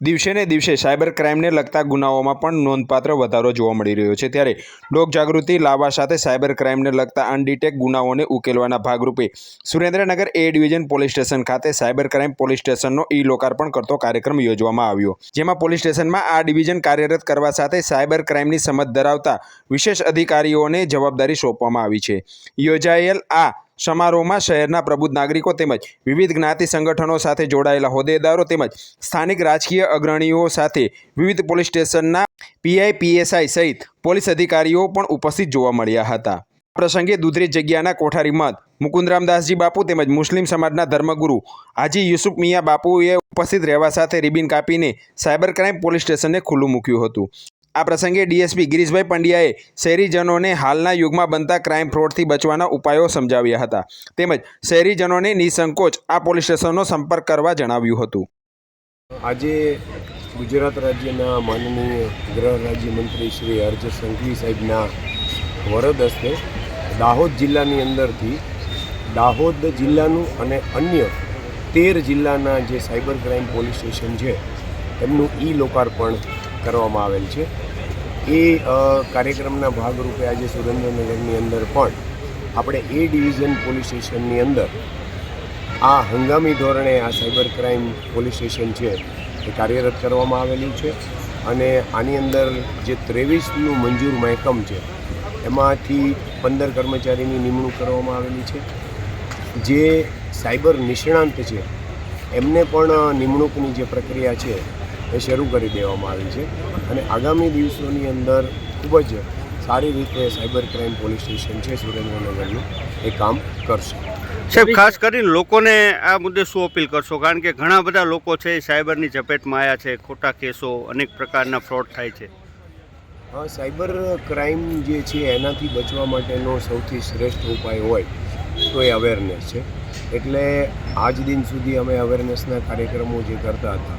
દિવસે ને દિવસે સાયબર ક્રાઇમને લગતા ગુનાઓમાં પણ નોંધપાત્ર વધારો જોવા મળી રહ્યો છે. ત્યારે લોક જાગૃતિ લાવવા સાથે સાયબર ક્રાઇમને લગતા અનડિટેક ગુનાઓને ઉકેલવાના ભાગરૂપે Surendranagar A division police station ખાતે સાયબર ક્રાઇમ પોલીસ સ્ટેશનનો ઈ લોકાર્પણ કરતો કાર્યક્રમ યોજવામાં આવ્યો. જેમાં પોલીસ સ્ટેશનમાં આ ડિવિઝન કાર્યરત કરવા સાથે સાયબર ક્રાઇમની સમજ ધરાવતા વિશેષ અધિકારીઓને જવાબદારી સોંપવામાં આવી છે. યોજાયેલ આ સમારોહમાં શહેરના પ્રબુદ્ધ નાગરિકો તેમજ વિવિધ જ્ઞાતિ સંગઠનો સાથે જોડાયેલા હોદ્દેદારો તેમજ સ્થાનિક રાજકીય અગ્રણીઓ સાથે વિવિધ પોલીસ સ્ટેશનના પીઆઈ, પીએસઆઈ સહિત પોલીસ અધિકારીઓ પણ ઉપસ્થિત જોવા મળ્યા હતા. પ્રસંગે દુધરી જગ્યાના કોઠારી મત મુકુંદરામદાસજી બાપુ તેમજ મુસ્લિમ સમાજના ધર્મગુરુ હાજી યુસુફ મિયા બાપુએ ઉપસ્થિત રહેવા સાથે રિબિન કાપીને સાયબર ક્રાઇમ પોલીસ સ્ટેશનને ખુલ્લું મૂક્યું હતું. આ પ્રસંગે ડીએસપી ગિરીશભાઈ પંડ્યાએ શહેરીજનોને હાલના યુગમાં બનતા ક્રાઇમ ફ્રોડથી બચવાના ઉપાયો સમજાવ્યા હતા. તેમજ શહેરીજનોને નિસંકોચ આ પોલીસ સ્ટેશનનો સંપર્ક કરવા જણાવ્યું હતું. આજે ગુજરાત રાજ્યના માનનીય ગૃહ રાજ્યમંત્રી શ્રી હર્ષ સંઘવી સાહેબના વરદ હસ્તે દાહોદ જિલ્લાની અંદરથી દાહોદ જિલ્લાનું અને અન્ય તેર જિલ્લાના જે સાયબર ક્રાઇમ પોલીસ સ્ટેશન છે એમનું ઈ લોકાર્પણ કરવામાં આવેલ છે. એ કાર્યક્રમના ભાગરૂપે આજે સુરેન્દ્રનગરની અંદર પણ આપણે એ ડિવિઝન પોલીસ સ્ટેશનની અંદર આ હંગામી ધોરણે આ સાયબર ક્રાઇમ પોલીસ સ્ટેશન છે એ કાર્યરત કરવામાં આવેલું છે અને આની અંદર જે ત્રેવીસનું મંજૂર મહેકમ છે એમાંથી પંદર કર્મચારીની નિમણૂક કરવામાં આવેલી છે. જે સાયબર નિષ્ણાંત છે એમને પણ નિમણૂકની જે પ્રક્રિયા છે એ શરૂ કરી દેવામાં આવી છે. અને આગામી દિવસોની અંદર ખૂબ જ સારી રીતે સાયબર ક્રાઇમ પોલીસ સ્ટેશન છે સુરેન્દ્રનગરનું એ કામ કરશે. સાહેબ ખાસ કરીને લોકોને આ મુદ્દે શું અપીલ કરશો? કારણ કે ઘણા બધા લોકો છે એ સાયબરની ઝપેટમાં આવ્યા છે ખોટા કેસો અનેક પ્રકારના ફ્રોડ થાય છે. સાયબર ક્રાઇમ જે છે એનાથી બચવા માટેનો સૌથી શ્રેષ્ઠ ઉપાય હોય તો એ અવેરનેસ છે. એટલે આજ દિન સુધી અમે અવેરનેસના કાર્યક્રમો જે કરતા હતા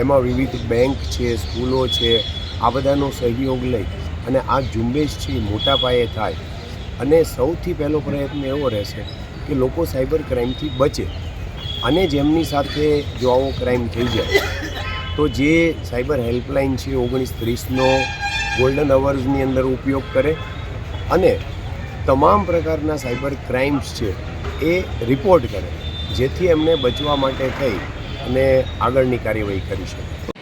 એમાં વિવિધ બેંક છે, સ્કૂલો છે, આ બધાનો સહયોગ લઈ અને આ ઝુંબેશ છે મોટા પાયે થાય. અને સૌથી પહેલો પ્રયત્ન એવો રહેશે કે લોકો સાયબર ક્રાઇમથી બચે અને જેમની સાથે જો આવો ક્રાઇમ થઈ જાય, તો જે સાયબર હેલ્પલાઇન છે ઓગણીસ ત્રીસનો ગોલ્ડન અવર્સની અંદર ઉપયોગ કરે અને તમામ પ્રકારના સાયબર ક્રાઇમ્સ છે એ રિપોર્ટ કરે, જેથી એમને બચવા માટે થઈ અને આગળની કાર્યવાહી કરી શકે.